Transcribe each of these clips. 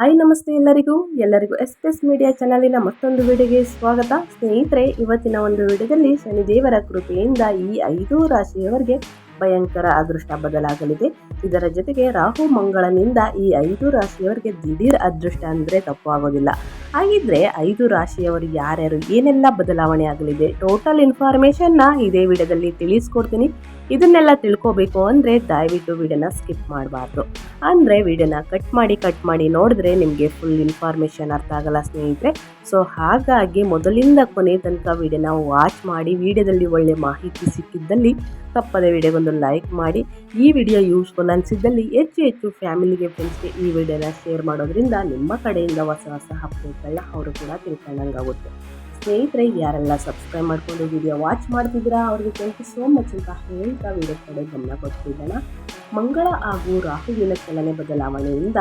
Hi, ನಮಸ್ತೆ ಎಲ್ಲರಿಗೂ. ಎಲ್ಲರಿಗೂ ಎಸ್ ಎಸ್ ಮೀಡಿಯಾ ಚಾನಲಿನ ಮತ್ತೊಂದು ವಿಡಿಯೋಗೆ ಸ್ವಾಗತ. ಸ್ನೇಹಿತರೆ, ಇವತ್ತಿನ ಒಂದು ವಿಡಿಯೋದಲ್ಲಿ ಶನಿದೇವರ ಕೃಪೆಯಿಂದ ಈ ಐದು ರಾಶಿಯವರಿಗೆ ಭಯಂಕರ ಅದೃಷ್ಟ ಬದಲಾಗಲಿದೆ. ಇದರ ಜೊತೆಗೆ ರಾಹು ಮಂಗಳನಿಂದ ಈ ಐದು ರಾಶಿಯವರಿಗೆ ದಿಢೀರ್ ಅದೃಷ್ಟ ಅಂದರೆ ತಪ್ಪು ಆಗೋದಿಲ್ಲ. ಹಾಗಿದ್ರೆ ಐದು ರಾಶಿಯವರು ಯಾರ್ಯಾರು, ಏನೆಲ್ಲ ಬದಲಾವಣೆ ಆಗಲಿದೆ ಟೋಟಲ್ ಇನ್ಫಾರ್ಮೇಷನ್ನ ಇದೇ ವಿಡಿಯೋದಲ್ಲಿ ತಿಳಿಸ್ಕೊಡ್ತೀನಿ. ಇದನ್ನೆಲ್ಲ ತಿಳ್ಕೋಬೇಕು ಅಂದರೆ ದಯವಿಟ್ಟು ವಿಡಿಯೋನ ಸ್ಕಿಪ್ ಮಾಡಬಾರ್ದು. ಅಂದರೆ ವಿಡಿಯೋನ ಕಟ್ ಮಾಡಿ ಕಟ್ ಮಾಡಿ ನೋಡಿದ್ರೆ ನಿಮಗೆ ಫುಲ್ ಇನ್ಫಾರ್ಮೇಷನ್ ಅರ್ಥ ಆಗಲ್ಲ ಸ್ನೇಹಿತರೆ. ಸೊ ಹಾಗಾಗಿ ಮೊದಲಿಂದ ಕೊನೆ ತನಕ ವಿಡಿಯೋನ ವಾಚ್ ಮಾಡಿ, ವಿಡಿಯೋದಲ್ಲಿ ಒಳ್ಳೆ ಮಾಹಿತಿ ಸಿಕ್ಕಿದ್ದಲ್ಲಿ ತಪ್ಪದೆ ವಿಡಿಯೋಗೊಂದು ಲೈಕ್ ಮಾಡಿ. ಈ ವಿಡಿಯೋ ಯೂಸ್ಫುಲ್ ಅನಿಸಿದ್ದಲ್ಲಿ ಹೆಚ್ಚು ಹೆಚ್ಚು ಫ್ಯಾಮಿಲಿಗೆ ಫ್ರೆಂಡ್ಸ್ಗೆ ಈ ವಿಡಿಯೋನ ಶೇರ್ ಮಾಡೋದ್ರಿಂದ ನಿಮ್ಮ ಕಡೆಯಿಂದ ಹೊಸ ಹೊಸ ಅಪ್ಡೇಟ್ಗಳನ್ನ ಅವರು ಕೂಡ ತಿಳ್ಕೊಂಡಂಗಾಗುತ್ತೆ. ಸ್ನೇಹಿತರೆ, ಯಾರೆಲ್ಲ ಸಬ್ಸ್ಕ್ರೈಬ್ ಮಾಡ್ಕೊಂಡು ವಿಡಿಯೋ ವಾಚ್ ಮಾಡ್ತಿದ್ದೀರಾ, ಅವ್ರಿಗೆ ಥ್ಯಾಂಕ್ ಯು ಸೋ ಮಚ್ ಅಂತ ಹೇಳ್ತಾ ವಿಡಿಯೋ ಕಡೆ ಗಮನ ಕೊಡ್ತಿದ್ದಾನ ಮಂಗಳ ಹಾಗೂ ರಾಹುವಿನ ಚಲನೆ ಬದಲಾವಣೆಯಿಂದ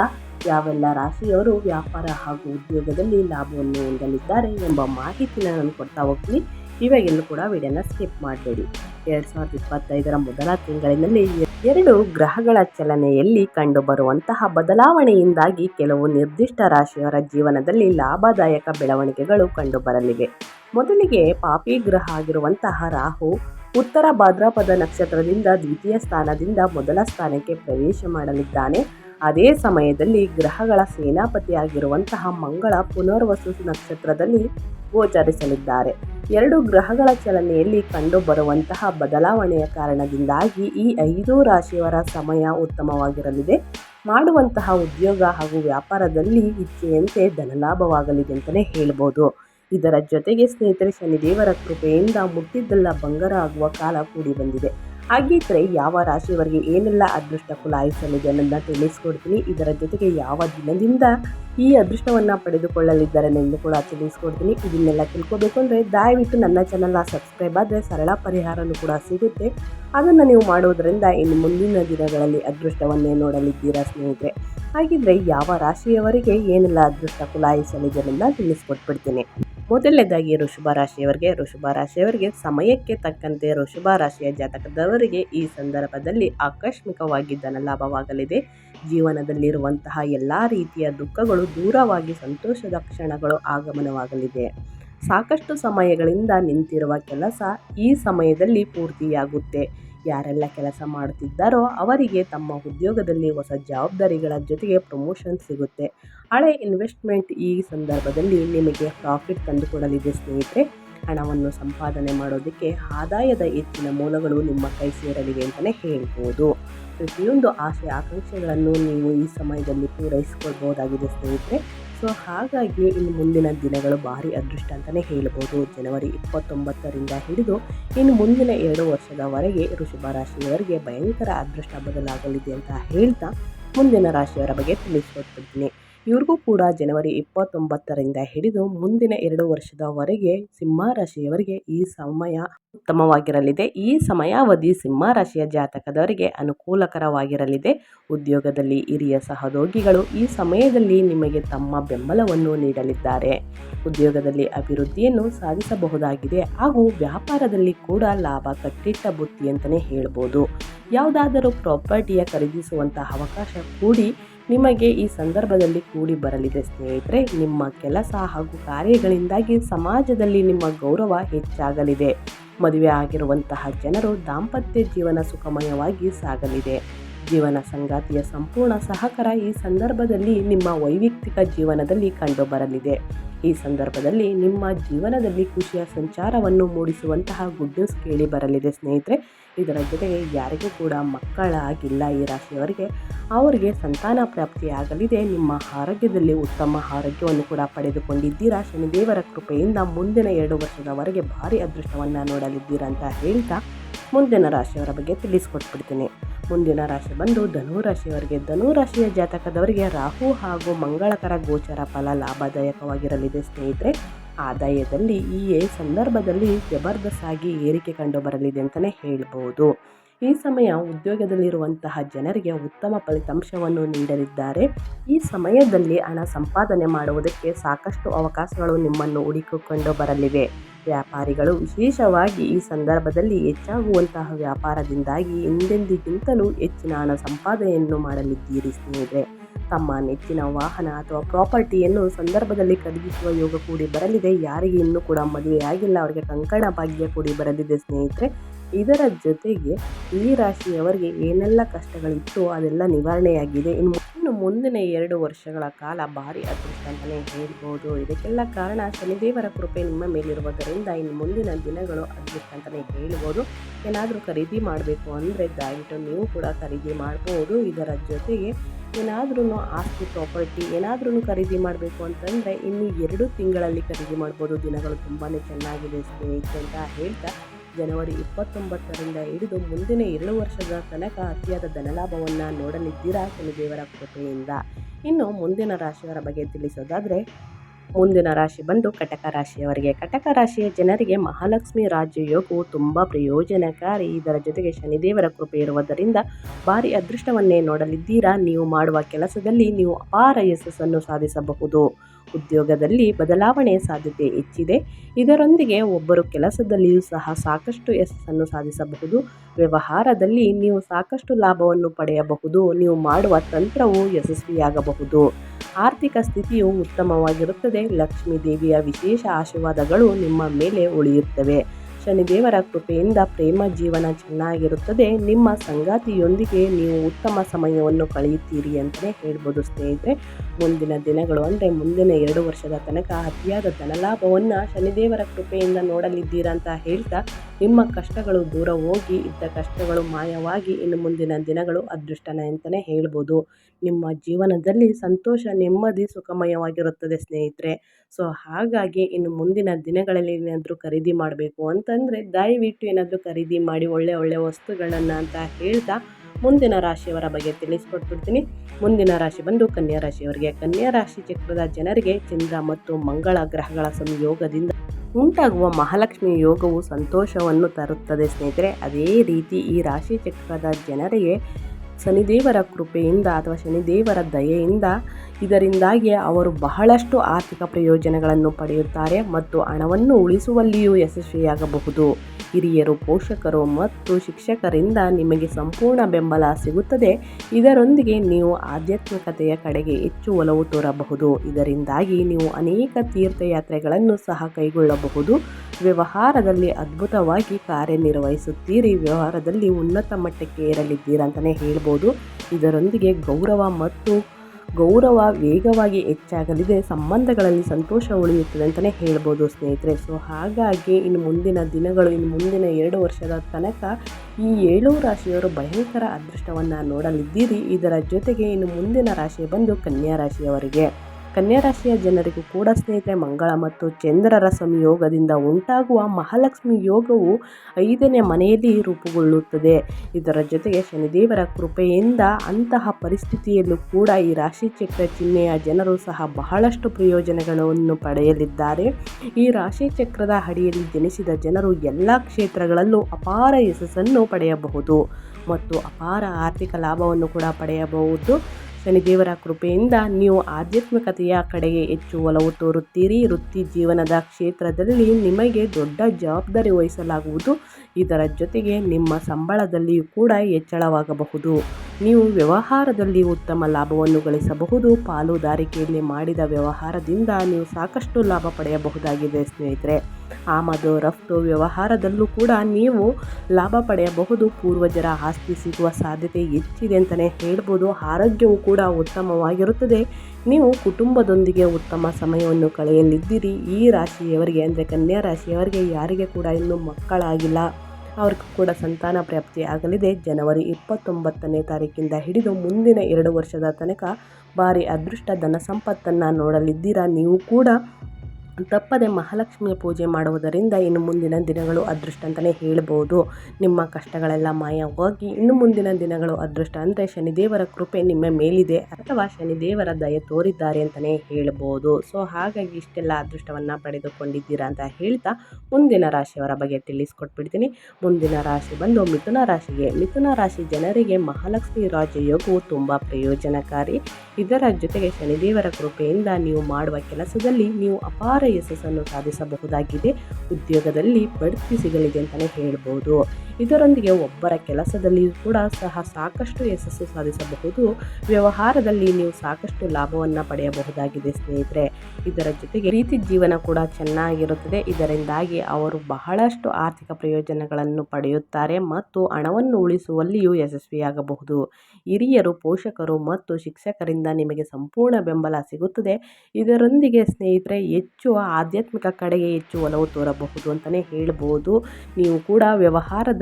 ಯಾವೆಲ್ಲ ರಾಶಿಯವರು ವ್ಯಾಪಾರ ಹಾಗೂ ಉದ್ಯೋಗದಲ್ಲಿ ಲಾಭವನ್ನು ಹೊಂದಲಿದ್ದಾರೆ ಎಂಬ ಮಾಹಿತಿನ ನಾನು ಕೊಡ್ತಾ ಹೋಗ್ತೀನಿ. ಇವಾಗೆಲ್ಲೂ ಕೂಡ ವಿಡಿಯೋನ ಸ್ಕಿಪ್ ಮಾಡಬೇಡಿ. ಎರಡು ಸಾವಿರದ ಇಪ್ಪತ್ತೈದರ ಮೊದಲ ತಿಂಗಳಿನಲ್ಲಿ ಎರಡು ಗ್ರಹಗಳ ಚಲನೆಯಲ್ಲಿ ಕಂಡುಬರುವಂತಹ ಬದಲಾವಣೆಯಿಂದಾಗಿ ಕೆಲವು ನಿರ್ದಿಷ್ಟ ರಾಶಿಯವರ ಜೀವನದಲ್ಲಿ ಲಾಭದಾಯಕ ಬೆಳವಣಿಗೆಗಳು ಕಂಡುಬರಲಿವೆ. ಮೊದಲಿಗೆ ಪಾಪಿ ಗ್ರಹ ಆಗಿರುವಂತಹ ರಾಹು, ಉತ್ತರ ಭಾದ್ರಪದ ನಕ್ಷತ್ರದಿಂದ ದ್ವಿತೀಯ ಸ್ಥಾನದಿಂದ ಮೊದಲ ಸ್ಥಾನಕ್ಕೆ ಪ್ರವೇಶ ಮಾಡಲಿದ್ದಾನೆ. ಅದೇ ಸಮಯದಲ್ಲಿ ಗ್ರಹಗಳ ಸೇನಾಪತಿಯಾಗಿರುವಂತಹ ಮಂಗಳ ಪುನರ್ವಸು ನಕ್ಷತ್ರದಲ್ಲಿ ಗೋಚರಿಸಲಿದ್ದಾರೆ. ಎರಡು ಗ್ರಹಗಳ ಚಲನೆಯಲ್ಲಿ ಕಂಡುಬರುವಂತಹ ಬದಲಾವಣೆಯ ಕಾರಣದಿಂದಾಗಿ ಈ ಐದು ರಾಶಿಯವರ ಸಮಯ ಉತ್ತಮವಾಗಿರಲಿದೆ. ಮಾಡುವಂತಹ ಉದ್ಯೋಗ ಹಾಗೂ ವ್ಯಾಪಾರದಲ್ಲಿ ಇಚ್ಛೆಯಂತೆ ಧನಲಾಭವಾಗಲಿದೆ ಅಂತಲೇ ಹೇಳ್ಬೋದು. ಇದರ ಜೊತೆಗೆ ಸ್ನೇಹಿತರೆ ಶನಿದೇವರ ಕೃಪೆಯಿಂದ ಮುಟ್ಟಿದ್ದೆಲ್ಲ ಬಂಗಾರ ಆಗುವ ಕಾಲ ಕೂಡಿ ಬಂದಿದೆ. ಹಾಗಿದ್ರೆ ಯಾವ ರಾಶಿಯವರಿಗೆ ಏನೆಲ್ಲ ಅದೃಷ್ಟ ಕುಲಾಯಿಸಲಿದೆ ಅನ್ನೋದನ್ನ ತಿಳಿಸ್ಕೊಡ್ತೀನಿ. ಇದರ ಜೊತೆಗೆ ಯಾವ ದಿನದಿಂದ ಈ ಅದೃಷ್ಟವನ್ನು ಪಡೆದುಕೊಳ್ಳಲಿದ್ದಾರೆ ಎಂದು ಕೂಡ ತಿಳಿಸ್ಕೊಡ್ತೀನಿ. ಇದನ್ನೆಲ್ಲ ತಿಳ್ಕೊಬೇಕು ಅಂದರೆ ದಯವಿಟ್ಟು ನನ್ನ ಚಾನಲ್ನ ಸಬ್ಸ್ಕ್ರೈಬ್ ಆದರೆ ಸರಳ ಪರಿಹಾರನೂ ಕೂಡ ಸಿಗುತ್ತೆ. ಅದನ್ನು ನೀವು ಮಾಡುವುದರಿಂದ ಇನ್ನು ಮುಂದಿನ ದಿನಗಳಲ್ಲಿ ಅದೃಷ್ಟವನ್ನೇ ನೋಡಲಿದ್ದೀರಾ ಸ್ನೇಹಿತರೆ. ಹಾಗಿದ್ರೆ ಯಾವ ರಾಶಿಯವರಿಗೆ ಏನೆಲ್ಲ ಅದೃಷ್ಟ ಕುಲಾಯಿಸಲಿದೆ ಅನ್ನೋದನ್ನ ತಿಳಿಸ್ಕೊಟ್ಬಿಡ್ತೀನಿ. ಮೊದಲನೇದಾಗಿ ರಾಶಿಯವರಿಗೆ ಋಷಭ ರಾಶಿಯವರಿಗೆ ಸಮಯಕ್ಕೆ ತಕ್ಕಂತೆ ಋಷಭ ರಾಶಿಯ ಜಾತಕದವರಿಗೆ ಈ ಸಂದರ್ಭದಲ್ಲಿ ಆಕಸ್ಮಿಕವಾಗಿ ಧನಲಾಭವಾಗಲಿದೆ ಜೀವನದಲ್ಲಿರುವಂತಹ ಎಲ್ಲ ರೀತಿಯ ದುಃಖಗಳು ದೂರವಾಗಿ ಸಂತೋಷದ ಕ್ಷಣಗಳು ಆಗಮನವಾಗಲಿದೆ. ಸಾಕಷ್ಟು ಸಮಯಗಳಿಂದ ನಿಂತಿರುವ ಕೆಲಸ ಈ ಸಮಯದಲ್ಲಿ ಪೂರ್ತಿಯಾಗುತ್ತೆ. ಯಾರೆಲ್ಲ ಕೆಲಸ ಮಾಡುತ್ತಿದ್ದಾರೋ ಅವರಿಗೆ ತಮ್ಮ ಉದ್ಯೋಗದಲ್ಲಿ ಹೊಸ ಜವಾಬ್ದಾರಿಗಳ ಜೊತೆಗೆ ಪ್ರಮೋಷನ್ ಸಿಗುತ್ತೆ. ಹಳೆ ಇನ್ವೆಸ್ಟ್ಮೆಂಟ್ ಈ ಸಂದರ್ಭದಲ್ಲಿ ನಿಮಗೆ ಪ್ರಾಫಿಟ್ ತಂದುಕೊಡಲಿದೆ ಸ್ನೇಹಿತರೆ. ಹಣವನ್ನು ಸಂಪಾದನೆ ಮಾಡೋದಕ್ಕೆ ಆದಾಯದ ಹೆಚ್ಚಿನ ಮೂಲಗಳು ನಿಮ್ಮ ಕೈ ಸೇರಲಿವೆ ಅಂತಲೇ ಹೇಳ್ಬೋದು. ಪ್ರತಿಯೊಂದು ಆಸೆ, ಆಕಾಂಕ್ಷೆಗಳನ್ನು ನೀವು ಈ ಸಮಯದಲ್ಲಿ ಪೂರೈಸಿಕೊಳ್ಬೋದಾಗಿದೆ ಸ್ನೇಹಿತರೆ. ಸೊ ಹಾಗಾಗಿ ಇನ್ನು ಮುಂದಿನ ದಿನಗಳು ಭಾರಿ ಅದೃಷ್ಟ ಅಂತಲೇ ಹೇಳ್ಬೋದು. ಜನವರಿ ಇಪ್ಪತ್ತೊಂಬತ್ತರಿಂದ ಹಿಡಿದು ಇನ್ನು ಮುಂದಿನ ಎರಡು ವರ್ಷದವರೆಗೆ ಋಷಭ ರಾಶಿಯವರಿಗೆ ಭಯಂಕರ ಅದೃಷ್ಟ ಬದಲಾಗಲಿದೆ ಅಂತ ಹೇಳ್ತಾ ಮುಂದಿನ ರಾಶಿಯವರ ಬಗ್ಗೆ ತಿಳಿಸ್ಕೊಟ್ಬಿಡ್ತೀನಿ ಇವ್ರಿಗೂ ಕೂಡ ಜನವರಿ ಇಪ್ಪತ್ತೊಂಬತ್ತರಿಂದ ಹಿಡಿದು ಮುಂದಿನ ಎರಡು ವರ್ಷದವರೆಗೆ ಸಿಂಹ ರಾಶಿಯವರಿಗೆ ಈ ಸಮಯ ಉತ್ತಮವಾಗಿರಲಿದೆ. ಈ ಸಮಯಾವಧಿ ಸಿಂಹ ರಾಶಿಯ ಜಾತಕದವರಿಗೆ ಅನುಕೂಲಕರವಾಗಿರಲಿದೆ. ಉದ್ಯೋಗದಲ್ಲಿ ಹಿರಿಯ ಸಹೋದ್ಯೋಗಿಗಳು ಈ ಸಮಯದಲ್ಲಿ ನಿಮಗೆ ತಮ್ಮ ಬೆಂಬಲವನ್ನು ನೀಡಲಿದ್ದಾರೆ. ಉದ್ಯೋಗದಲ್ಲಿ ಅಭಿವೃದ್ಧಿಯನ್ನು ಸಾಧಿಸಬಹುದಾಗಿದೆ ಹಾಗೂ ವ್ಯಾಪಾರದಲ್ಲಿ ಕೂಡ ಲಾಭ ಕಟ್ಟಿಟ್ಟ ಬುತ್ತಿ ಅಂತಲೇ ಹೇಳ್ಬೋದು. ಯಾವುದಾದರೂ ಪ್ರಾಪರ್ಟಿಯ ಖರೀದಿಸುವಂತಹ ಅವಕಾಶ ಕೂಡಿ ನಿಮಗೆ ಈ ಸಂದರ್ಭದಲ್ಲಿ ಕೂಡಿ ಬರಲಿದೆ ಸ್ನೇಹಿತರೆ, ನಿಮ್ಮ ಕೆಲಸ ಹಾಗೂ ಕಾರ್ಯಗಳಿಂದಾಗಿ ಸಮಾಜದಲ್ಲಿ ನಿಮ್ಮ ಗೌರವ ಹೆಚ್ಚಾಗಲಿದೆ. ಮದುವೆ ಆಗಿರುವಂತಹ ಜನರು ದಾಂಪತ್ಯ ಜೀವನ ಸುಖಮಯವಾಗಿ ಸಾಗಲಿದೆ. ಜೀವನ ಸಂಗಾತಿಯ ಸಂಪೂರ್ಣ ಸಹಕಾರ ಈ ಸಂದರ್ಭದಲ್ಲಿ ನಿಮ್ಮ ವೈಯಕ್ತಿಕ ಜೀವನದಲ್ಲಿ ಕಂಡುಬರಲಿದೆ. ಈ ಸಂದರ್ಭದಲ್ಲಿ ನಿಮ್ಮ ಜೀವನದಲ್ಲಿ ಖುಷಿಯ ಸಂಚಾರವನ್ನು ಮೂಡಿಸುವಂತಹ ಗುಡ್ ನ್ಯೂಸ್ ಕೇಳಿ ಬರಲಿದೆ ಸ್ನೇಹಿತರೆ. ಇದರ ಜೊತೆಗೆ ಯಾರಿಗೂ ಕೂಡ ಮಕ್ಕಳಾಗಿಲ್ಲ ಈ ರಾಶಿಯವರಿಗೆ, ಅವರಿಗೆ ಸಂತಾನ ಪ್ರಾಪ್ತಿಯಾಗಲಿದೆ ನಿಮ್ಮ ಆರೋಗ್ಯದಲ್ಲಿ ಉತ್ತಮ ಆರೋಗ್ಯವನ್ನು ಕೂಡ ಪಡೆದುಕೊಂಡಿದ್ದೀರಾ? ಶನಿದೇವರ ಕೃಪೆಯಿಂದ ಮುಂದಿನ ಎರಡು ವರ್ಷದವರೆಗೆ ಭಾರಿ ಅದೃಷ್ಟವನ್ನು ನೋಡಲಿದ್ದೀರಾ ಅಂತ ಹೇಳ್ತಾ ಮುಂದಿನ ರಾಶಿಯವರ ಬಗ್ಗೆ ತಿಳಿಸ್ಕೊಟ್ಬಿಡ್ತೀನಿ. ಮುಂದಿನ ರಾಶಿ ಬಂದು ಧನು ರಾಶಿಯವರಿಗೆ ಧನು ರಾಶಿಯ ಜಾತಕದವರಿಗೆ ರಾಹು ಹಾಗೂ ಮಂಗಳಕರ ಗೋಚರ ಫಲ ಲಾಭದಾಯಕವಾಗಿರಲಿದೆ ಸ್ನೇಹಿತರೆ. ಆದಾಯದಲ್ಲಿ ಈ ಸಂದರ್ಭದಲ್ಲಿ ಜಬರ್ದಸ್ತಾಗಿ ಏರಿಕೆ ಕಂಡು ಬರಲಿದೆ ಅಂತಲೇ ಹೇಳ್ಬೋದು. ಈ ಸಮಯ ಉದ್ಯೋಗದಲ್ಲಿರುವಂತಹ ಜನರಿಗೆ ಉತ್ತಮ ಫಲಿತಾಂಶವನ್ನು ನೀಡಲಿದ್ದಾರೆ. ಈ ಸಮಯದಲ್ಲಿ ಹಣ ಸಂಪಾದನೆ ಮಾಡುವುದಕ್ಕೆ ಸಾಕಷ್ಟು ಅವಕಾಶಗಳು ನಿಮ್ಮನ್ನು ಹುಡುಕಿಕೊಂಡು ಬರಲಿವೆ. ವ್ಯಾಪಾರಿಗಳು ವಿಶೇಷವಾಗಿ ಈ ಸಂದರ್ಭದಲ್ಲಿ ಹೆಚ್ಚಾಗುವಂತಹ ವ್ಯಾಪಾರದಿಂದಾಗಿ ಹಿಂದೆಂದಿಗಿಂತಲೂ ಹೆಚ್ಚಿನ ಹಣ ಸಂಪಾದನೆಯನ್ನು ಮಾಡಲಿದ್ದೀರಿ ಸ್ನೇಹಿತರೆ. ತಮ್ಮ ನೆಚ್ಚಿನ ವಾಹನ ಅಥವಾ ಪ್ರಾಪರ್ಟಿಯನ್ನು ಸಂದರ್ಭದಲ್ಲಿ ಖರೀದಿಸುವ ಯೋಗ ಕೂಡಿ ಬರಲಿದೆ. ಯಾರಿಗೆ ಇನ್ನೂ ಕೂಡ ಮದುವೆ ಆಗಿಲ್ಲ ಅವರಿಗೆ ಕಂಕಣ ಭಾಗ್ಯ ಕೂಡಿ ಬರಲಿದೆ ಸ್ನೇಹಿತರೆ. ಇದರ ಜೊತೆಗೆ ಈ ರಾಶಿಯವರಿಗೆ ಏನೆಲ್ಲ ಕಷ್ಟಗಳಿತ್ತು ಅದೆಲ್ಲ ನಿವಾರಣೆಯಾಗಿದೆ. ಇನ್ನು ಇನ್ನು ಮುಂದಿನ ಎರಡು ವರ್ಷಗಳ ಕಾಲ ಭಾರಿ ಅದೃಷ್ಟ ಅಂತಲೇ ಹೇಳ್ಬೋದು. ಇದಕ್ಕೆಲ್ಲ ಕಾರಣ ಶನಿದೇವರ ಕೃಪೆ ನಿಮ್ಮ ಮೇಲಿರುವುದರಿಂದ ಇನ್ನು ಮುಂದಿನ ದಿನಗಳು ಅದೃಷ್ಟ ಅಂತಲೇ ಹೇಳ್ಬೋದು. ಏನಾದರೂ ಖರೀದಿ ಮಾಡಬೇಕು ಅಂದರೆ ದಯವಿಟ್ಟು ನೀವು ಕೂಡ ಖರೀದಿ ಮಾಡ್ಬೋದು. ಇದರ ಜೊತೆಗೆ ಏನಾದ್ರೂ ಆಸ್ತಿ ಪ್ರಾಪರ್ಟಿ ಏನಾದ್ರೂ ಖರೀದಿ ಮಾಡಬೇಕು ಅಂತಂದರೆ ಇನ್ನು ಎರಡು ತಿಂಗಳಲ್ಲಿ ಖರೀದಿ ಮಾಡ್ಬೋದು. ದಿನಗಳು ತುಂಬಾ ಚೆನ್ನಾಗಿದೆ ಸ್ನೇಹಿತರೆ ಅಂತ ಹೇಳ್ತಾ ಜನವರಿ ಇಪ್ಪತ್ತೊಂಬತ್ತರಿಂದ ಹಿಡಿದು ಮುಂದಿನ ಎರಡು ವರ್ಷದ ತನಕ ಅತಿಯಾದ ಧನಲಾಭವನ್ನು ನೋಡಲಿದ್ದೀರಾ ಶನಿದೇವರ ಕೃಪೆಯಿಂದ ಇನ್ನು ಮುಂದಿನ ರಾಶಿಯವರ ಬಗ್ಗೆ ತಿಳಿಸೋದಾದರೆ ಮುಂದಿನ ರಾಶಿ ಬಂದು ಕಟಕ ರಾಶಿಯವರಿಗೆ. ಕಟಕ ರಾಶಿಯ ಜನರಿಗೆ ಮಹಾಲಕ್ಷ್ಮಿ ರಾಜಯೋಗವು ತುಂಬ ಪ್ರಯೋಜನಕಾರಿ. ಇದರ ಜೊತೆಗೆ ಶನಿದೇವರ ಕೃಪೆ ಇರುವುದರಿಂದ ಭಾರಿ ಅದೃಷ್ಟವನ್ನೇ ನೋಡಲಿದ್ದೀರಾ? ನೀವು ಮಾಡುವ ಕೆಲಸದಲ್ಲಿ ನೀವು ಅಪಾರ ಯಶಸ್ಸನ್ನು ಸಾಧಿಸಬಹುದು. ಉದ್ಯೋಗದಲ್ಲಿ ಬದಲಾವಣೆ ಸಾಧ್ಯತೆ ಹೆಚ್ಚಿದೆ. ಇದರೊಂದಿಗೆ ಒಬ್ಬರು ಕೆಲಸದಲ್ಲಿಯೂ ಸಹ ಸಾಕಷ್ಟು ಯಶಸ್ಸನ್ನು ಸಾಧಿಸಬಹುದು. ವ್ಯವಹಾರದಲ್ಲಿ ನೀವು ಸಾಕಷ್ಟು ಲಾಭವನ್ನು ಪಡೆಯಬಹುದು. ನೀವು ಮಾಡುವ ತಂತ್ರವು ಯಶಸ್ವಿಯಾಗಬಹುದು. ಆರ್ಥಿಕ ಸ್ಥಿತಿಯು ಉತ್ತಮವಾಗಿರುತ್ತದೆ. ಲಕ್ಷ್ಮೀ ದೇವಿಯ ವಿಶೇಷ ಆಶೀರ್ವಾದಗಳು ನಿಮ್ಮ ಮೇಲೆ ಉಳಿಯುತ್ತವೆ. ಶನಿದೇವರ ಕೃಪೆಯಿಂದ ಪ್ರೇಮ ಜೀವನ ಚೆನ್ನಾಗಿರುತ್ತದೆ. ನಿಮ್ಮ ಸಂಗಾತಿಯೊಂದಿಗೆ ನೀವು ಉತ್ತಮ ಸಮಯವನ್ನು ಕಳೆಯುತ್ತೀರಿ ಅಂತಲೇ ಹೇಳ್ಬೋದು ಸ್ನೇಹಿತರೆ. ಮುಂದಿನ ದಿನಗಳು ಅಂದರೆ ಮುಂದಿನ ಎರಡು ವರ್ಷದ ತನಕ ಅತಿಯಾದ ಧನಲಾಭವನ್ನು ಶನಿದೇವರ ಕೃಪೆಯಿಂದ ನೋಡಲಿದ್ದೀರಾ ಅಂತ ಹೇಳ್ತಾ, ನಿಮ್ಮ ಕಷ್ಟಗಳು ದೂರ ಹೋಗಿ, ಇದ್ದ ಕಷ್ಟಗಳು ಮಾಯವಾಗಿ ಇನ್ನು ಮುಂದಿನ ದಿನಗಳು ಅದೃಷ್ಟನ ಅಂತಲೇ ಹೇಳ್ಬೋದು. ನಿಮ್ಮ ಜೀವನದಲ್ಲಿ ಸಂತೋಷ, ನೆಮ್ಮದಿ ಸುಖಮಯವಾಗಿರುತ್ತದೆ ಸ್ನೇಹಿತರೆ. ಸೊ ಹಾಗಾಗಿ ಇನ್ನು ಮುಂದಿನ ದಿನಗಳಲ್ಲಿ ಏನಾದರೂ ಖರೀದಿ ಮಾಡಬೇಕು ಅಂತಂದರೆ ದಯವಿಟ್ಟು ಏನಾದರೂ ಖರೀದಿ ಮಾಡಿ ಒಳ್ಳೆ ಒಳ್ಳೆ ವಸ್ತುಗಳನ್ನು ಅಂತ ಹೇಳ್ತಾ ಮುಂದಿನ ರಾಶಿಯವರ ಬಗ್ಗೆ ತಿಳಿಸ್ಕೊಟ್ಬಿಡ್ತೀನಿ. ಮುಂದಿನ ರಾಶಿ ಬಂದು ಕನ್ಯಾ ರಾಶಿಯವರಿಗೆ. ಕನ್ಯಾ ರಾಶಿ ಚಕ್ರದ ಜನರಿಗೆ ಚಂದ್ರ ಮತ್ತು ಮಂಗಳ ಗ್ರಹಗಳ ಸಂಯೋಗದಿಂದ ಉಂಟಾಗುವ ಮಹಾಲಕ್ಷ್ಮಿ ಯೋಗವು ಸಂತೋಷವನ್ನು ತರುತ್ತದೆ ಸ್ನೇಹಿತರೆ. ಅದೇ ರೀತಿ ಈ ರಾಶಿ ಚಕ್ರದ ಜನರಿಗೆ ಶನಿದೇವರ ಕೃಪೆಯಿಂದ ಅಥವಾ ಶನಿದೇವರ ದಯೆಯಿಂದ ಇದರಿಂದಾಗಿ ಅವರು ಬಹಳಷ್ಟು ಆರ್ಥಿಕ ಪ್ರಯೋಜನಗಳನ್ನು ಪಡೆಯುತ್ತಾರೆ ಮತ್ತು ಹಣವನ್ನು ಉಳಿಸುವಲ್ಲಿಯೂ ಯಶಸ್ವಿಯಾಗಬಹುದು. ಹಿರಿಯರು, ಪೋಷಕರು ಮತ್ತು ಶಿಕ್ಷಕರಿಂದ ನಿಮಗೆ ಸಂಪೂರ್ಣ ಬೆಂಬಲ ಸಿಗುತ್ತದೆ. ಇದರೊಂದಿಗೆ ನೀವು ಆಧ್ಯಾತ್ಮಿಕತೆಯ ಕಡೆಗೆ ಹೆಚ್ಚು ಒಲವು ತೋರಬಹುದು. ಇದರಿಂದಾಗಿ ನೀವು ಅನೇಕ ತೀರ್ಥಯಾತ್ರೆಗಳನ್ನು ಸಹ ಕೈಗೊಳ್ಳಬಹುದು. ವ್ಯವಹಾರದಲ್ಲಿ ಅದ್ಭುತವಾಗಿ ಕಾರ್ಯನಿರ್ವಹಿಸುತ್ತೀರಿ. ವ್ಯವಹಾರದಲ್ಲಿ ಉನ್ನತ ಮಟ್ಟಕ್ಕೆ ಏರಲಿದ್ದೀರಾ ಅಂತಲೇ ಹೇಳ್ಬೋದು. ಇದರೊಂದಿಗೆ ಗೌರವ ಮತ್ತು ಗೌರವ ವೇಗವಾಗಿ ಹೆಚ್ಚಾಗಲಿದೆ, ಸಂಬಂಧಗಳಲ್ಲಿ ಸಂತೋಷ ಉಳಿಯುತ್ತದೆ ಅಂತಲೇ ಹೇಳ್ಬೋದು ಸ್ನೇಹಿತರೆ. ಸೊ ಹಾಗಾಗಿ ಇನ್ನು ಮುಂದಿನ ದಿನಗಳು, ಇನ್ನು ಮುಂದಿನ ಎರಡು ವರ್ಷದ ತನಕ ಈ ಏಳು ರಾಶಿಯವರು ಭಯಂಕರ ಅದೃಷ್ಟವನ್ನು ನೋಡಲಿದ್ದೀರಿ. ಇದರ ಜೊತೆಗೆ ಇನ್ನು ಮುಂದಿನ ರಾಶಿ ಬಂದು ಕನ್ಯಾ ರಾಶಿಯವರಿಗೆ. ಕನ್ಯಾ ರಾಶಿಯ ಜನರಿಗೂ ಕೂಡ ಸ್ನೇಹಿತರೆ, ಮಂಗಳ ಮತ್ತು ಚಂದ್ರರ ಸಂಯೋಗದಿಂದ ಉಂಟಾಗುವ ಮಹಾಲಕ್ಷ್ಮಿ ಯೋಗವು ಐದನೇ ಮನೆಯಲ್ಲಿ ರೂಪುಗೊಳ್ಳುತ್ತದೆ. ಇದರ ಜೊತೆಗೆ ಶನಿದೇವರ ಕೃಪೆಯಿಂದ ಅಂತಹ ಪರಿಸ್ಥಿತಿಯಲ್ಲೂ ಕೂಡ ಈ ರಾಶಿ ಚಕ್ರ ಚಿಹ್ನೆಯ ಜನರು ಸಹ ಬಹಳಷ್ಟು ಪ್ರಯೋಜನಗಳನ್ನು ಪಡೆಯಲಿದ್ದಾರೆ. ಈ ರಾಶಿ ಚಕ್ರದ ಅಡಿಯಲ್ಲಿ ಜನಿಸಿದ ಜನರು ಎಲ್ಲ ಕ್ಷೇತ್ರಗಳಲ್ಲೂ ಅಪಾರ ಯಶಸ್ಸನ್ನು ಪಡೆಯಬಹುದು ಮತ್ತು ಅಪಾರ ಆರ್ಥಿಕ ಲಾಭವನ್ನು ಕೂಡ ಪಡೆಯಬಹುದು. ಶನಿದೇವರ ಕೃಪೆಯಿಂದ ನೀವು ಆಧ್ಯಾತ್ಮಿಕತೆಯ ಕಡೆಗೆ ಹೆಚ್ಚು ಒಲವು ತೋರುತ್ತೀರಿ. ವೃತ್ತಿ ಜೀವನದ ಕ್ಷೇತ್ರದಲ್ಲಿ ನಿಮಗೆ ದೊಡ್ಡ ಜವಾಬ್ದಾರಿ ವಹಿಸಲಾಗುವುದು. ಇದರ ಜೊತೆಗೆ ನಿಮ್ಮ ಸಂಬಳದಲ್ಲಿಯೂ ಕೂಡ ಹೆಚ್ಚಳವಾಗಬಹುದು. ನೀವು ವ್ಯವಹಾರದಲ್ಲಿ ಉತ್ತಮ ಲಾಭವನ್ನು ಗಳಿಸಬಹುದು. ಪಾಲುದಾರಿಕೆಯಲ್ಲಿ ಮಾಡಿದ ವ್ಯವಹಾರದಿಂದ ನೀವು ಸಾಕಷ್ಟು ಲಾಭ ಪಡೆಯಬಹುದಾಗಿದೆ ಸ್ನೇಹಿತರೆ. ಆಮದು, ರಫ್ತು ವ್ಯವಹಾರದಲ್ಲೂ ಕೂಡ ನೀವು ಲಾಭ ಪಡೆಯಬಹುದು. ಪೂರ್ವಜರ ಆಸ್ತಿ ಸಿಗುವ ಸಾಧ್ಯತೆ ಹೆಚ್ಚಿದೆ ಅಂತಲೇ ಹೇಳ್ಬೋದು. ಆರೋಗ್ಯವು ಕೂಡ ಉತ್ತಮವಾಗಿರುತ್ತದೆ. ನೀವು ಕುಟುಂಬದೊಂದಿಗೆ ಉತ್ತಮ ಸಮಯವನ್ನು ಕಳೆಯಲಿದ್ದೀರಿ. ಈ ರಾಶಿಯವರಿಗೆ, ಅಂದರೆ ಕನ್ಯಾ ರಾಶಿಯವರಿಗೆ ಯಾರಿಗೆ ಕೂಡ ಇನ್ನೂ ಮಕ್ಕಳಾಗಿಲ್ಲ. ಅವ್ರಿಗೂ ಕೂಡ ಸಂತಾನ ಪ್ರಾಪ್ತಿ ಆಗಲಿದೆ. ಜನವರಿ ಇಪ್ಪತ್ತೊಂಬತ್ತನೇ ತಾರೀಕಿಂದ ಹಿಡಿದು ಮುಂದಿನ ಎರಡು ವರ್ಷದ ತನಕ ಭಾರಿ ಅದೃಷ್ಟ ಧನ ಸಂಪತ್ತನ್ನು ನೋಡಲಿದ್ದೀರಾ? ನೀವು ಕೂಡ ತಪ್ಪದೆ ಮಹಾಲಕ್ಷ್ಮಿಯ ಪೂಜೆ ಮಾಡುವುದರಿಂದ ಇನ್ನು ಮುಂದಿನ ದಿನಗಳು ಅದೃಷ್ಟ ಅಂತಲೇ ಹೇಳ್ಬೋದು. ನಿಮ್ಮ ಕಷ್ಟಗಳೆಲ್ಲ ಮಾಯವಾಗಿ ಇನ್ನು ಮುಂದಿನ ದಿನಗಳು ಅದೃಷ್ಟ ಅಂದರೆ ಶನಿದೇವರ ಕೃಪೆ ನಿಮ್ಮ ಮೇಲಿದೆ ಅಥವಾ ಶನಿದೇವರ ದಯ ತೋರಿದ್ದಾರೆ ಅಂತಲೇ ಹೇಳ್ಬೋದು. ಸೊ ಹಾಗಾಗಿ ಇಷ್ಟೆಲ್ಲ ಅದೃಷ್ಟವನ್ನು ಪಡೆದುಕೊಂಡಿದ್ದೀರಾ ಅಂತ ಹೇಳ್ತಾ ಮುಂದಿನ ರಾಶಿಯವರ ಬಗ್ಗೆ ತಿಳಿಸ್ಕೊಟ್ಬಿಡ್ತೀನಿ. ಮುಂದಿನ ರಾಶಿ ಬಂದು ಮಿಥುನ ರಾಶಿಗೆ. ಮಿಥುನ ರಾಶಿ ಜನರಿಗೆ ಮಹಾಲಕ್ಷ್ಮಿ ರಾಜಯೋಗವು ತುಂಬ ಪ್ರಯೋಜನಕಾರಿ. ಇದರ ಜೊತೆಗೆ ಶನಿದೇವರ ಕೃಪೆಯಿಂದ ನೀವು ಮಾಡುವ ಕೆಲಸದಲ್ಲಿ ನೀವು ಅಪಾರ ಅಪಾರ ಯಶಸ್ಸನ್ನು ಸಾಧಿಸಬಹುದಾಗಿದೆ. ಉದ್ಯೋಗದಲ್ಲಿ ಬಡ್ತಿ ಸಿಗಲಿದೆ ಅಂತಲೇ ಹೇಳ್ಬೋದು. ಇದರೊಂದಿಗೆ ಒಬ್ಬರ ಕೆಲಸದಲ್ಲಿಯೂ ಕೂಡ ಸಹ ಸಾಕಷ್ಟು ಯಶಸ್ಸು ಸಾಧಿಸಬಹುದು. ವ್ಯವಹಾರದಲ್ಲಿ ನೀವು ಸಾಕಷ್ಟು ಲಾಭವನ್ನು ಪಡೆಯಬಹುದಾಗಿದೆ ಸ್ನೇಹಿತರೆ. ಇದರ ಜೊತೆಗೆ ರೀತಿ ಜೀವನ ಕೂಡ ಚೆನ್ನಾಗಿರುತ್ತದೆ. ಇದರಿಂದಾಗಿ ಅವರು ಬಹಳಷ್ಟು ಆರ್ಥಿಕ ಪ್ರಯೋಜನಗಳನ್ನು ಪಡೆಯುತ್ತಾರೆ ಮತ್ತು ಹಣವನ್ನು ಉಳಿಸುವಲ್ಲಿಯೂ ಯಶಸ್ವಿಯಾಗಬಹುದು. ಹಿರಿಯರು, ಪೋಷಕರು ಮತ್ತು ಶಿಕ್ಷಕರಿಂದ ನಿಮಗೆ ಸಂಪೂರ್ಣ ಬೆಂಬಲ ಸಿಗುತ್ತದೆ. ಇದರೊಂದಿಗೆ ಸ್ನೇಹಿತರೆ, ಹೆಚ್ಚು ಆಧ್ಯಾತ್ಮಿಕ ಕಡೆಗೆ ಹೆಚ್ಚು ಒಲವು ತೋರಬಹುದು ಅಂತಲೇ ಹೇಳಬಹುದು ನೀವು ಕೂಡ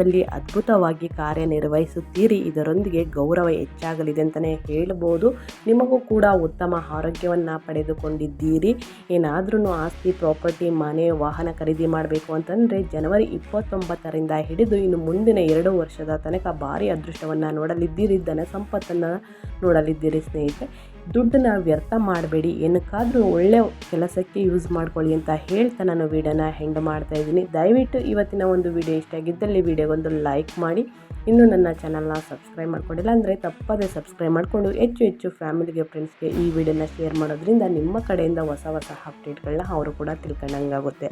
ವ್ಯವಹಾರದಲ್ಲಿ ಅದ್ಭುತವಾಗಿ ಕಾರ್ಯನಿರ್ವಹಿಸುತ್ತೀರಿ. ಇದರೊಂದಿಗೆ ಗೌರವ ಹೆಚ್ಚಾಗಲಿದೆ ಅಂತಲೇ ಹೇಳ್ಬೋದು. ನಿಮಗೂ ಕೂಡ ಉತ್ತಮ ಆರೋಗ್ಯವನ್ನು ಪಡೆದುಕೊಂಡಿದ್ದೀರಿ. ಏನಾದ್ರೂ ಆಸ್ತಿ, ಪ್ರಾಪರ್ಟಿ, ಮನೆ, ವಾಹನ ಖರೀದಿ ಮಾಡಬೇಕು ಅಂತಂದರೆ ಜನವರಿ ಇಪ್ಪತ್ತೊಂಬತ್ತರಿಂದ ಹಿಡಿದು ಇನ್ನು ಮುಂದಿನ ಎರಡು ವರ್ಷದ ತನಕ ಭಾರಿ ಅದೃಷ್ಟವನ್ನು ನೋಡಲಿದ್ದೀರಿ, ಧನ ಸಂಪತ್ತನ್ನು ನೋಡಲಿದ್ದೀರಿ ಸ್ನೇಹಿತರೆ. ದುಡ್ಡನ್ನ ವ್ಯರ್ಥ ಮಾಡಬೇಡಿ, ಏನಕ್ಕಾದರೂ ಒಳ್ಳೆ ಕೆಲಸಕ್ಕೆ ಯೂಸ್ ಮಾಡ್ಕೊಳ್ಳಿ ಅಂತ ಹೇಳ್ತಾ ನಾನು ವೀಡಿಯೋನ ಹೆಂಡ್ ಮಾಡ್ತಾ ಇದ್ದೀನಿ. ದಯವಿಟ್ಟು ಇವತ್ತಿನ ಒಂದು ವಿಡಿಯೋ ಇಷ್ಟ ಆಗಿದ್ದಲ್ಲಿ ವಿಡಿಯೋಗೊಂದು ಲೈಕ್ ಮಾಡಿ. ಇನ್ನೂ ನನ್ನ ಚಾನಲ್ನ ಸಬ್ಸ್ಕ್ರೈಬ್ ಮಾಡ್ಕೊಂಡಿಲ್ಲ ಅಂದರೆ ತಪ್ಪದೇ ಸಬ್ಸ್ಕ್ರೈಬ್ ಮಾಡಿಕೊಂಡು ಹೆಚ್ಚು ಹೆಚ್ಚು ಫ್ಯಾಮಿಲಿಗೆ ಫ್ರೆಂಡ್ಸ್ಗೆ ಈ ವಿಡಿಯೋನ ಶೇರ್ ಮಾಡೋದ್ರಿಂದ ನಿಮ್ಮ ಕಡೆಯಿಂದ ಹೊಸ ಹೊಸ ಅಪ್ಡೇಟ್ಗಳನ್ನ ಅವರು ಕೂಡ ತಿಳ್ಕೊಂಡಂಗಾಗುತ್ತೆ.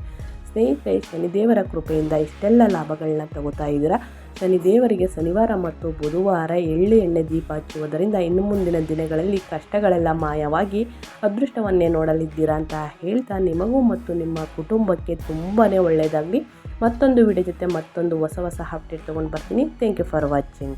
ಸ್ನೇಹಿತರೆ, ಶನಿದೇವರ ಕೃಪೆಯಿಂದ ಇಷ್ಟೆಲ್ಲ ಲಾಭಗಳನ್ನ ತಗೋತಾ ಇದ್ದೀರಾ? ಶನಿದೇವರಿಗೆ ಶನಿವಾರ ಮತ್ತು ಬುಧವಾರ ಎಳ್ಳು ಎಣ್ಣೆ ದೀಪ ಹಚ್ಚುವುದರಿಂದ ಇನ್ನು ಮುಂದಿನ ದಿನಗಳಲ್ಲಿ ಕಷ್ಟಗಳೆಲ್ಲ ಮಾಯವಾಗಿ ಅದೃಷ್ಟವನ್ನೇ ನೋಡಲಿದ್ದೀರಾ ಅಂತ ಹೇಳ್ತಾ ನಿಮಗೂ ಮತ್ತು ನಿಮ್ಮ ಕುಟುಂಬಕ್ಕೆ ತುಂಬಾ ಒಳ್ಳೆಯದಾಗಲಿ. ಮತ್ತೊಂದು ವಿಡಿಯೋ ಜೊತೆ ಮತ್ತೊಂದು ಹೊಸ ಹೊಸ ಅಪ್ಡೇಟ್ ತೊಗೊಂಡು ಬರ್ತೀನಿ. Thank you for watching